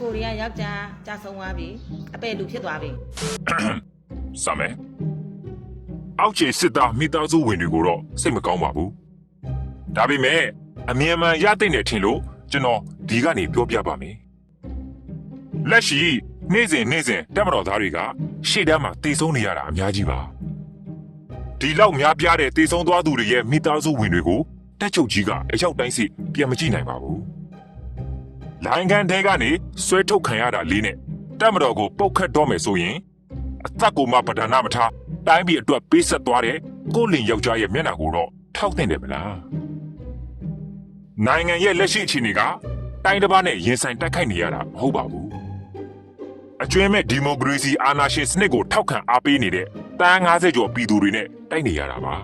ကိုရီးယားယောက်ျားကြာဆုံးသွားပြီအပဲလူဖြစ်သွားပြီစမယ်အောက်ခြေစစ်သားမိသားစုဝင်တွေကိုတော့စိတ်မကောင်းပါဘူးဒါပေမဲ့အမြဲတမ်းရတဲ့နေထင်လို့ကျွန်တော်ဒီကနေပြောပြပါမယ်လက်ရှိနေ့စဉ်နေ့စဉ်တက်မတော်သားတွေကရှေ့တန်းမှာတေဆုံးနေရတာအများကြီးပါဒီလောက်များပြားတဲ့တေဆုံးသွားသူတွေရဲ့မိသားစုဝင်တွေကိုတက်ချုပ်ကြီးကအရောက်တိုင်းစီပြန်မကြည့်နိုင်ပါဘူး လိုင်းကန်တဲကနေဆွဲထုတ်ခံရတာလေးနဲ့တက်မတော်ကိုပုတ်ခတ်တော့မယ်ဆိုရင်အသက်ကိုမှပဒနာမထားတိုင်းပြည်အတွက်ပေးဆက်သွားတဲ့ကိုလင်ယောက်ျားရဲ့မျက်နှာကိုတော့ထောက်တင်တယ်မလားနိုင်ငံရဲ့လက်ရှိအခြေအနေကတိုင်းတစ်ပါးနဲ့ရင်ဆိုင်တိုက်ခိုက်နေရတာမဟုတ်ပါဘူးအကျွမ်းမဲ့ဒီမိုကရေစီအာဏာရှင်စနစ်ကိုထောက်ခံအားပေးနေတဲ့တန်း90ကျော်ပြည်သူတွေနဲ့တိုက်နေရတာပါ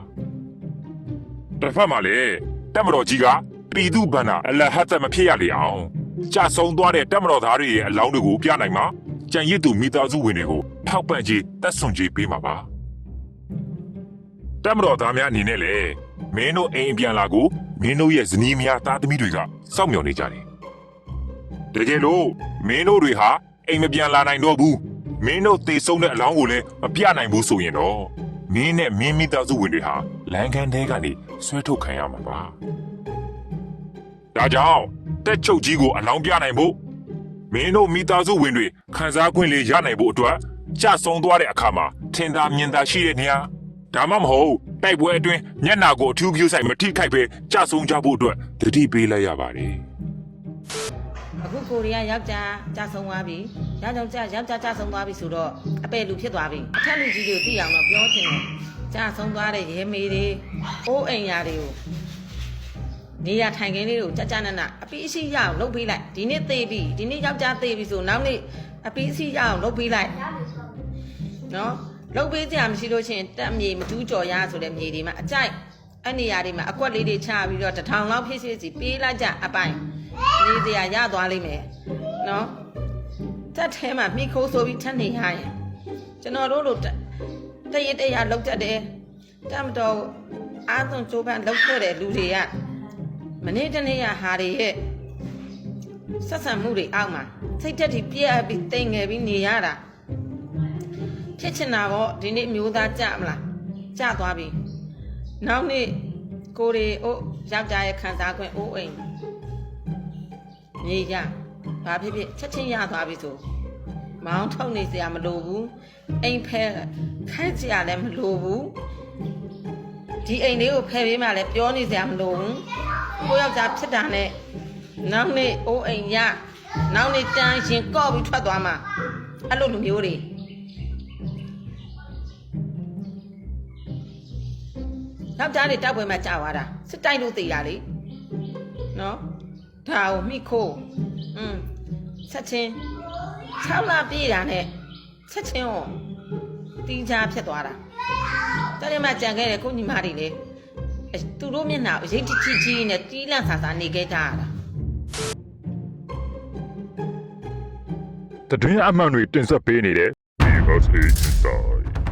တစ်ဖက်မှာလည်းတက်မတော်ကြီးကပြည်သူဗန္နာအလဟတ်သက်မဖြစ်ရလေအောင် ကြာဆုံးသွားတဲ့တက်မတော်သားတွေရဲ့အလောင်းတွေကိုပြနိုင်မှာကြံရစ်သူမိသားစုဝင်တွေကိုထောက်ပံ့ကြေးတက်ဆွန်ကြေးပေးမှာပါတက်မတော်သားများအနေနဲ့လည်းမင်းတို့အိမ်အပြန်လာကိုမင်းတို့ရဲ့ဇနီးမယားသားသမီးတွေကစောင့်မျှော်နေကြတယ်တကယ်လို့မင်းတို့တွေဟာအိမ်မပြန်လာနိုင်တော့ဘူးမင်းတို့သေဆုံးတဲ့အလောင်းကိုလည်းမပြနိုင်ဘူးဆိုရင်တော့မင်းနဲ့မင်းမိသားစုဝင်တွေဟာလမ်းခန်းထဲကနေဆွဲထုတ်ခံရမှာပါဒါကြောင့် တက်ချုပ်ကြီးကိုအလောင်းပြနိုင်ဖို့မင်းတို့မိသားစုဝင်တွေခံစား권လေးရနိုင်ဖို့အတွက်ကြဆုံသွားတဲ့အခါမှာထင်သာမြင်သာရှိတဲ့နေရာဒါမှမဟုတ်တိုက်ပွဲအတွင်းမျက်နာကိုအထူးပြုဆိုင်မထိခိုက်ပဲကြဆုံကြဖို့အတွက်တတိပေးလိုက်ရပါတယ်အခုကိုရီးယားယောက်ျားကြာဆုံးသွားပြီယောက်ျားကြာယောက်ျားကြာဆုံးသွားပြီဆိုတော့အပဲလူဖြစ်သွားပြီအထက်လူကြီးတွေကိုသိအောင်တော့ပြောချင်တယ်ကြာဆုံးသွားတဲ့ရဲမေတွေအိုးအိမ်ယာတွေကို နေရထိုင်ခင်းလေးတွေကိုကြကြနနအပီးအစီရအောင်လုပ်ပေးလိုက်ဒီနေ့သေပြီဒီနေ့ယောက်ျားသေပြီဆိုနောက်နေ့အပီးအစီရအောင်လုပ်ပေးလိုက်နော်လုပ်ပေးကြမရှိလို့ရှိရင်တက်မြေမတူးကြော်ရဆိုတဲ့မြေတွေမှာအကြိုက်အဲ့နေရာတွေမှာအကွက်လေးတွေချပြီးတော့တစ်ထောင်လောက်ဖြစ်ဖြစ်စီပေးလိုက်ကြအပိုင်လေးတရားရသွားလိမ့်မယ်နော်တက်ထဲမှာမိခိုးဆိုပြီးထပ်နေရရင်ကျွန်တော်တို့လိုတတရတရားလောက်တတ်တယ်တမတော်အာသွန်ကျိုးပန်းလောက်ခဲ့တဲ့လူတွေက မနေ့တနေ့ရဟာတွေရဲ့ဆက်ဆံမှုတွေအောက်မှာစိတ်တက်တီပြက်ပြီးတိမ်ငယ်ပြီးနေရတာဖြစ်ချင်တာပေါ့ဒီနေ့မျိုးသားကြမလားကြသွားပြီနောက်နေ့ကိုရီအိုးယောက်ျားရဲ့ခံစား권အိုးအိမ်မြေရဘာဖြစ်ဖြစ်ချက်ချင်းရသွားပြီဆိုမောင်းထုတ်နေစရာမလိုဘူးအိမ်ဖဲခိုက်စရာလည်းမလိုဘူးဒီအိမ်လေးကိုဖယ်ပေးမှလည်းပြောနေစရာမလိုဘူး ကိုယောက်ျားဖြစ်တာနဲ့နောက်နေ့အိုးအိမ်ရနောက်နေ့တန်းရင်ကော့ပြီးထွက်သွားမှာအဲ့လိုလူမျိုးတွေယောက်ျားတွေတောက်ပွဲမှာကြာသွားတာစစ်တိုက်လို့သေးတာလေနော်ဒါကိုမိခိုးอืมဆက်ချင်း6လပြည့်တာနဲ့ဆက်ချင်းကိုတီးချာဖြစ်သွားတာတနေ့မှကြံခဲ့တယ်ကိုညီမတွေလေအဲ သူတို့မျက်နှာကိုရိတ်တိချီချီနဲ့တီးလန့်ဆာဆာနေခဲ့ကြရတာတတွင်းအမှန်တွေတင်ဆက်ပေးနေတဲ့ Because Inside